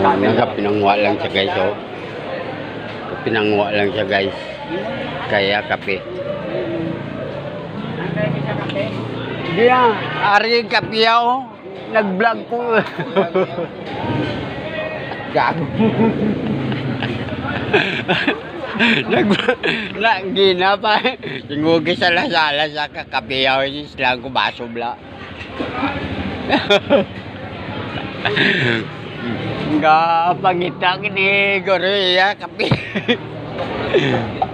Naga pinangwa lang siya guys oh. Pinangwa lang siya guys. Kaya kape. Hindi ah, ari yung kape oh. Nag-vlog po. Gago. Nag na pa. Singugi sa lasala sa kakape oh. Islang ko nggak pangita ini gori ya tapi hmm.